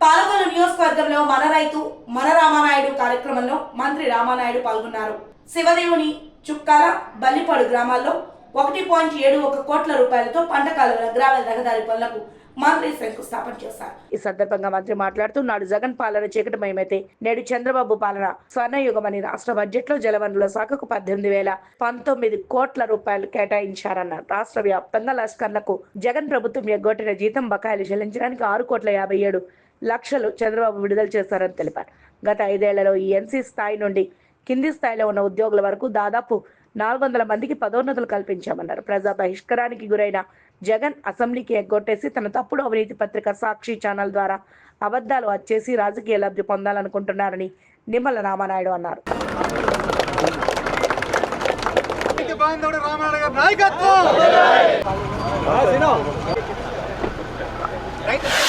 పాలకొల్లు నియోజకవర్గంలో మన రైతు మన రామానాయుడు కార్యక్రమంలో మంత్రి రామానాయుడు పాల్గొన్నారు. శివదేవుని చుక్కాల బల్లిపాడు గ్రామాల్లో ఒకటి పాయింట్ ఏడు ఒక కోట్ల రూపాయలతో పంట కాలువల గ్రామీణ రహదారి పనులకు మంత్రి శంకుస్థాపన చేశారు. ఈ సందర్భంగా మంత్రి మాట్లాడుతూ నాడు జగన్ పాలన చీకటమయమైతే నేడు చంద్రబాబు పాలన స్వర్ణయుగమని రాష్ట్ర బడ్జెట్లో జలవనరుల శాఖకు పద్దెనిమిది వేల పంతొమ్మిది కోట్ల రూపాయలు కేటాయించారన్నారు. రాష్ట్ర వ్యాప్తంగా లష్కర్లకు జగన్ ప్రభుత్వం ఎగ్గొట్టిన జీతం బకాయిలు చెల్లించడానికి ఆరు కోట్ల యాభై ఏడు లక్షలు చంద్రబాబు విడుదల చేశారని తెలిపారు. గత ఐదేళ్ళలో ఈ ఎన్సీ స్థాయి నుండి కింది స్థాయిలో ఉన్న ఉద్యోగుల వరకు దాదాపు నాలుగు వందల మందికి పదోన్నతులు కల్పించామన్నారు. ప్రజా బహిష్కరానికి గురైన జగన్ అసెంబ్లీకి ఎగ్గొట్టేసి తన తప్పుడు అవినీతి పత్రిక సాక్షి ఛానల్ ద్వారా అబద్ధాలు వచ్చేసి రాజకీయ లబ్ధి పొందాలనుకుంటున్నారని నిమ్మల రామానాయుడు అన్నారు. నాయకత్వం!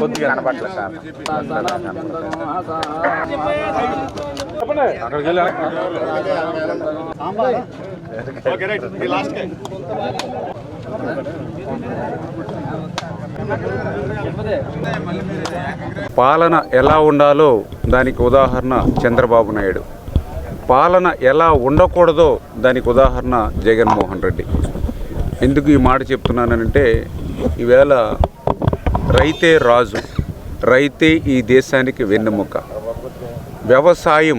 కొద్దిగా కనపట్లేదు సార్ అక్కడికి పాలన ఎలా ఉండాలో దానికి ఉదాహరణ చంద్రబాబు నాయుడు. పాలన ఎలా ఉండకూడదో దానికి ఉదాహరణ జగన్మోహన్ రెడ్డి. ఎందుకు ఈ మాట చెప్తున్నానంటే ఈవేళ రైతే రాజు రైతే ఈ దేశానికి వెన్నెముక. వ్యవసాయం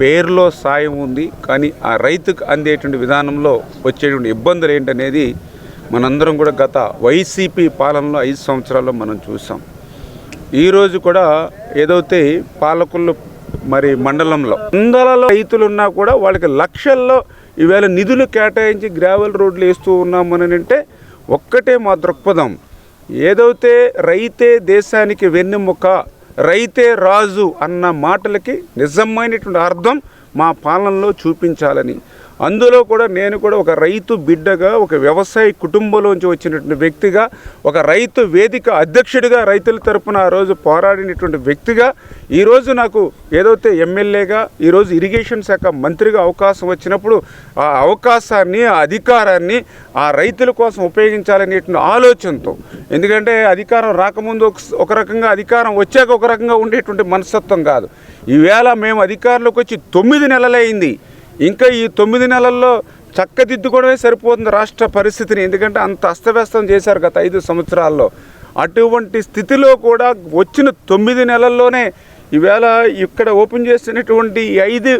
పేరులో సాయం ఉంది కానీ ఆ రైతుకు అందేటువంటి విధానంలో వచ్చేటువంటి ఇబ్బందులు ఏంటనేది మనందరం కూడా గత వైసీపీ పాలనలో ఐదు సంవత్సరాల్లో మనం చూసాం. ఈరోజు కూడా ఏదైతే పాలకులు మరి మండలంలో. వందలలో రైతులు ఉన్నా కూడా వాళ్ళకి లక్షల్లో ఈవేళ నిధులు కేటాయించి గ్రావెల్ రోడ్లు వేస్తూ ఉన్నామని అంటే ఒక్కటే మా దృక్పథం ఏదైతే రైతే దేశానికి వెన్నెముక రైతే రాజు అన్న మాటలకి నిజమైనటువంటి అర్థం మా పాలనలో చూపించాలని. అందులో కూడా నేను కూడా ఒక రైతు బిడ్డగా ఒక వ్యవసాయ కుటుంబంలోంచి వచ్చినటువంటి వ్యక్తిగా ఒక రైతు వేదిక అధ్యక్షుడిగా రైతుల తరపున ఆ రోజు పోరాడినటువంటి వ్యక్తిగా ఈరోజు నాకు ఏదైతే ఎమ్మెల్యేగా ఈరోజు ఇరిగేషన్ శాఖ మంత్రిగా అవకాశం వచ్చినప్పుడు ఆ అవకాశాన్ని ఆ అధికారాన్ని ఆ రైతుల కోసం ఉపయోగించాలనేటువంటి ఆలోచనతో. ఎందుకంటే అధికారం రాకముందు ఒక- ఒక రకంగా అధికారం వచ్చాక ఒక రకంగా ఉండేటువంటి మనస్తత్వం కాదు. ఈవేళ మేము అధికారంలోకి వచ్చి తొమ్మిది నెలలైంది. ఇంకా ఈ తొమ్మిది నెలల్లో చక్కదిద్దుకోవడమే సరిపోతుంది రాష్ట్ర పరిస్థితిని. ఎందుకంటే అంత అస్తవ్యస్తం చేశారు గత ఐదు సంవత్సరాల్లో. అటువంటి స్థితిలో కూడా వచ్చిన తొమ్మిది నెలల్లోనే ఈవేళ ఇక్కడ ఓపెన్ చేసినటువంటి ఐదు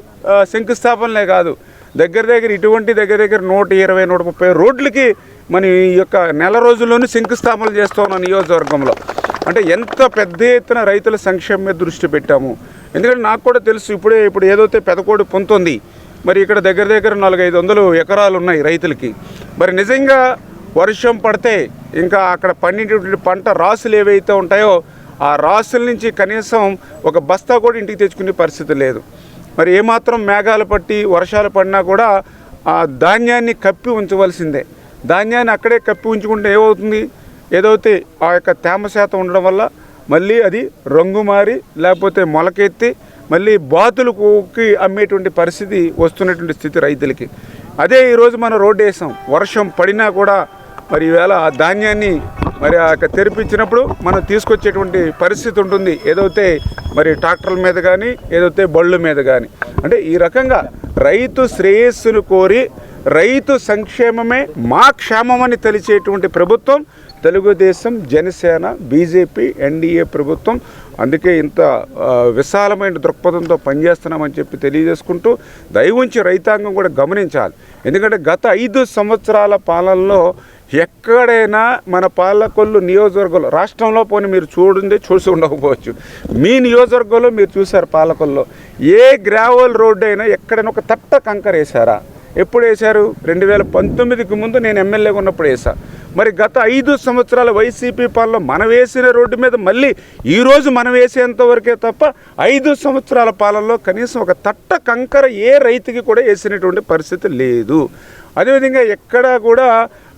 శంకుస్థాపనలే కాదు. దగ్గర దగ్గర ఇటువంటి దగ్గర దగ్గర నూట ఇరవై నూట ముప్పై రోడ్లకి మన ఈ యొక్క నెల రోజుల్లోనే శంకుస్థాపనలు చేస్తూ ఉన్నాం నియోజకవర్గంలో. అంటే ఎంత పెద్ద ఎత్తున రైతుల సంక్షేమం మీద దృష్టి పెట్టాము. ఎందుకంటే నాకు కూడా తెలుసు ఇప్పుడే ఇప్పుడు ఏదైతే పెదకోడి పొందుతుంది మరి ఇక్కడ దగ్గర దగ్గర నాలుగైదు వందలు ఎకరాలు ఉన్నాయి రైతులకి. మరి నిజంగా వర్షం పడితే ఇంకా అక్కడ పండినటువంటి పంట రాసులు ఏవైతే ఉంటాయో ఆ రాసుల నుంచి కనీసం ఒక బస్తా కూడా ఇంటికి తెచ్చుకునే పరిస్థితి లేదు. మరి ఏమాత్రం మేఘాలు పట్టి వర్షాలు పడినా కూడా ఆ ధాన్యాన్ని కప్పి ఉంచవలసిందే. ధాన్యాన్ని అక్కడే కప్పి ఉంచుకుంటే ఏమవుతుంది? ఏదైతే ఆ యొక్క తేమ శాతం ఉండడం వల్ల మళ్ళీ అది రంగు మారి లేకపోతే మొలకెత్తి మళ్ళీ బాతులకి అమ్మేటువంటి పరిస్థితి వస్తున్నటువంటి స్థితి రైతులకి. అదే ఈరోజు మనం రోడ్డు వేసాం. వర్షం పడినా కూడా మరి ఈవేళ ఆ ధాన్యాన్ని మరి ఆ యొక్క తెరిపించినప్పుడు మనం తీసుకొచ్చేటువంటి పరిస్థితి ఉంటుంది. ఏదైతే మరి ట్రాక్టర్ల మీద కానీ ఏదైతే బళ్ళు మీద కానీ అంటే ఈ రకంగా రైతు శ్రేయస్సును కోరి రైతు సంక్షేమమే మా క్షేమమని తెలిసేటువంటి ప్రభుత్వం తెలుగుదేశం జనసేన బీజేపీ ఎన్డీఏ ప్రభుత్వం అందుకే ఇంత విశాలమైన దృక్పథంతో పనిచేస్తున్నామని చెప్పి తెలియజేసుకుంటూ దయవుంచి రైతాంగం కూడా గమనించాలి. ఎందుకంటే గత ఐదు సంవత్సరాల పాలనలో ఎక్కడైనా మన పాలకొల్లు నియోజకవర్గంలో రాష్ట్రంలో పోనీ మీరు చూడండి చూసి ఉండకపోవచ్చు. మీ నియోజకవర్గంలో మీరు చూశారు పాలకొల్లో. ఏ గ్రావెల్ రోడ్డు అయినా ఎక్కడైనా ఒక తట్ట కంకర వేశారా ఎప్పుడు వేశారు? రెండు వేల పంతొమ్మిదికి ముందు నేను ఎమ్మెల్యేగా ఉన్నప్పుడు వేసా మరి గత ఐదు సంవత్సరాల వైసీపీ పాలన మనం వేసిన రోడ్డు మీద మళ్ళీ ఈరోజు మనం వేసేంత వరకే తప్ప ఐదు సంవత్సరాల పాలనలో కనీసం ఒక తట్ట కంకర ఏ రైతుకి కూడా వేసినటువంటి పరిస్థితి లేదు. అదేవిధంగా ఎక్కడా కూడా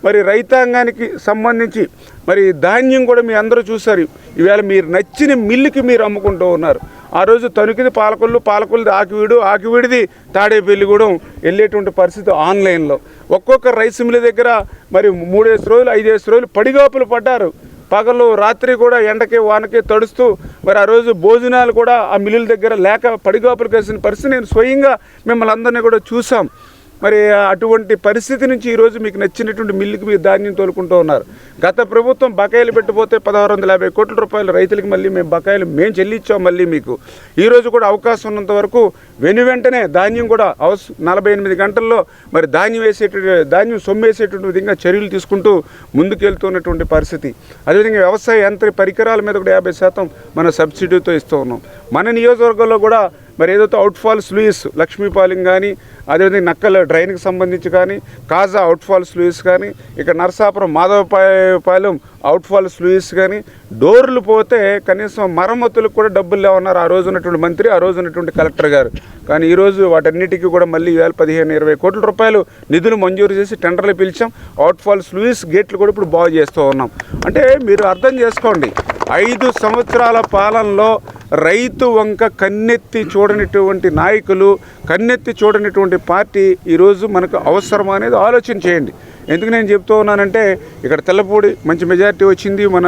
మరి రైతాంగానికి సంబంధించి మరి ధాన్యం కూడా మీ అందరూ చూశారు. ఈవేళ మీరు నచ్చిన మిల్లుకి మీరు అమ్ముకుంటూ ఉన్నారు. ఆ రోజు తణుకుది పాలకొల్లు పాలకొల్లుది ఆకివీడు ఆకివీడిది తాడేపల్లిగూడెం వెళ్ళేటువంటి పరిస్థితి ఆన్లైన్లో. ఒక్కొక్క రైస్ మిల్లు దగ్గర మరి మూడేసి రోజులు ఐదేసి రోజులు పడిగాపులు పడ్డారు. పగలు రాత్రి కూడా ఎండకి వానకి తడుస్తూ మరి ఆ రోజు భోజనాలు కూడా ఆ మిల్లుల దగ్గర లేక పడిగాపులు కలిసిన పరిస్థితి నేను స్వయంగా మిమ్మల్ని అందరినీ కూడా చూసాం మరి అటువంటి పరిస్థితి నుంచి ఈరోజు మీకు నచ్చినటువంటి మిల్లుకి మీరు ధాన్యం తోలుకుంటూ ఉన్నారు. గత ప్రభుత్వం బకాయిలు పెట్టిపోతే పదహారు వందల యాభై కోట్ల రూపాయలు రైతులకు మళ్ళీ మేము బకాయిలు మేము చెల్లించాం మళ్ళీ మీకు. ఈరోజు కూడా అవకాశం ఉన్నంత వరకు వెను వెంటనే ధాన్యం కూడా అవస నలభై ఎనిమిది గంటల్లో మరి ధాన్యం వేసేటువంటి ధాన్యం సొమ్మేసేటువంటి విధంగా చర్యలు తీసుకుంటూ ముందుకెళ్తున్నటువంటి పరిస్థితి. అదేవిధంగా వ్యవసాయ యంత్ర పరికరాల మీద కూడా యాభై శాతం మన సబ్సిడీతో ఇస్తూ ఉన్నాం. మన నియోజకవర్గంలో కూడా మరి ఏదైతే అవుట్ఫాల్స్ లూయిస్ లక్ష్మీపాలెం కానీ అదేవిధంగా నక్కల డ్రైన్కి సంబంధించి కానీ కాజా అవుట్ఫాల్స్ లూయిస్ కానీ ఇక్కడ నరసాపురం మాధవపాలెం అవుట్ఫాల్స్ లూయిస్ కానీ డోర్లు పోతే కనీసం మరమ్మతులకు కూడా డబ్బులు లేవన్నారు ఆ రోజు ఉన్నటువంటి మంత్రి ఆ రోజు ఉన్నటువంటి కలెక్టర్ గారు. కానీ ఈరోజు వాటన్నిటికీ కూడా మళ్ళీ వేల పదిహేను ఇరవై కోట్ల రూపాయలు నిధులు మంజూరు చేసి టెండర్లు పిలిచాం. అవుట్ఫాల్స్ లూయిస్ గేట్లు కూడా ఇప్పుడు బాగు చేస్తూ ఉన్నాం. అంటే మీరు అర్థం చేసుకోండి ఐదు సంవత్సరాల పాలనలో రైతు వంక కన్నెత్తి చూడనటువంటి నాయకులు కన్నెత్తి చూడనటువంటి పార్టీ ఈరోజు మనకు అవసరమా అనేది ఆలోచన చేయండి. ఎందుకు నేను చెప్తూ ఉన్నానంటే ఇక్కడ తెల్లపూడి మంచి మెజారిటీ వచ్చింది మన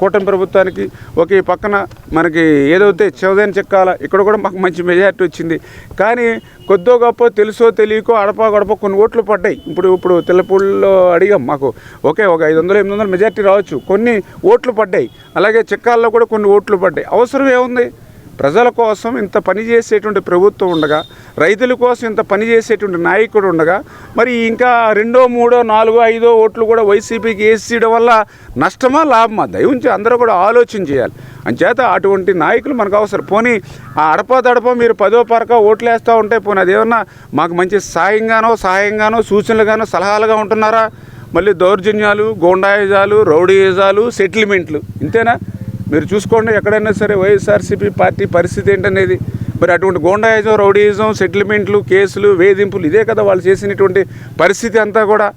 కూటమి ప్రభుత్వానికి. ఒకే పక్కన మనకి ఏదైతే చౌదైన చెక్కాల ఇక్కడ కూడా మాకు మంచి మెజారిటీ వచ్చింది. కానీ కొద్దో గొప్ప తెలుసో తెలియకో అడపా గడప కొన్ని ఓట్లు పడ్డాయి. ఇప్పుడు ఇప్పుడు తెల్లపూడిలో అడిగాం మాకు ఓకే ఒక ఐదు వందలు ఎనిమిది వందలు మెజారిటీ రావచ్చు. కొన్ని ఓట్లు పడ్డాయి. అలాగే చెక్కాల్లో కూడా కొన్ని ఓట్లు పడ్డాయి. అవసరం ఏముంది? ప్రజల కోసం ఇంత పని చేసేటువంటి ప్రభుత్వం ఉండగా రైతుల కోసం ఇంత పని చేసేటువంటి నాయకుడు ఉండగా మరి ఇంకా రెండో మూడో నాలుగో ఐదో ఓట్లు కూడా వైసీపీకి వేసేయడం వల్ల నష్టమా లాభమా? దయవుంచి అందరూ కూడా ఆలోచన చేయాలి. అంచేత అటువంటి నాయకులు మనకు అవసరం. పోనీ ఆ అడప దడప మీరు పదో పరక ఓట్లు వేస్తూ ఉంటే పోనీ అదేమన్నా మాకు మంచి సాయంగానో సహాయంగానో సూచనలుగానో సలహాలుగా ఉంటున్నారా? మళ్ళీ దౌర్జన్యాలు గోండాయిజాలు రౌడీయిజాలు సెటిల్మెంట్లు. ఇంతేనా? మీరు చూసుకోండి ఎక్కడైనా సరే వైఎస్ఆర్సీపీ పార్టీ పరిస్థితి ఏంటనేది. మరి అటువంటి గోండాయిజం రౌడీయిజం సెటిల్మెంట్లు కేసులు వేధింపులు ఇదే కదా వాళ్ళు చేసినటువంటి పరిస్థితి అంతా కూడా.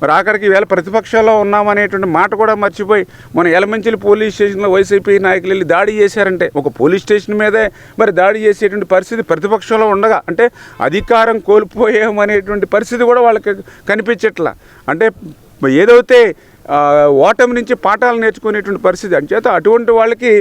మరి ఆఖరికి వేళ ప్రతిపక్షంలో ఉన్నామనేటువంటి మాట కూడా మర్చిపోయి మన ఎలమంచిలి పోలీస్ స్టేషన్లో వైసీపీ నాయకులు వెళ్ళి దాడి చేశారంటే ఒక పోలీస్ స్టేషన్ మీదే మరి దాడి చేసేటువంటి పరిస్థితి ప్రతిపక్షంలో ఉండగా అంటే అధికారం కోల్పోయామనేటువంటి పరిస్థితి కూడా వాళ్ళకి కనిపించట్లా. అంటే ఏదైతే ఓటమి నుంచి పాఠాలు నేర్చుకునేటువంటి పరిస్థితి. అంచేత అటువంటి వాళ్ళకి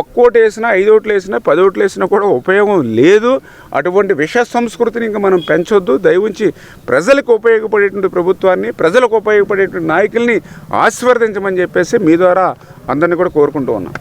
ఒక్కోటి వేసినా ఐదు ఓట్లు వేసినా పది ఓట్లు వేసినా కూడా ఉపయోగం లేదు. అటువంటి విష సంస్కృతిని ఇంకా మనం పెంచొద్దు. దయవుంచి ప్రజలకు ఉపయోగపడేటువంటి ప్రభుత్వాన్ని ప్రజలకు ఉపయోగపడేటువంటి నాయకుల్ని ఆశీర్వదించమని చెప్పేసి మీ ద్వారా అందరినీ కూడా కోరుకుంటూ ఉన్నాం.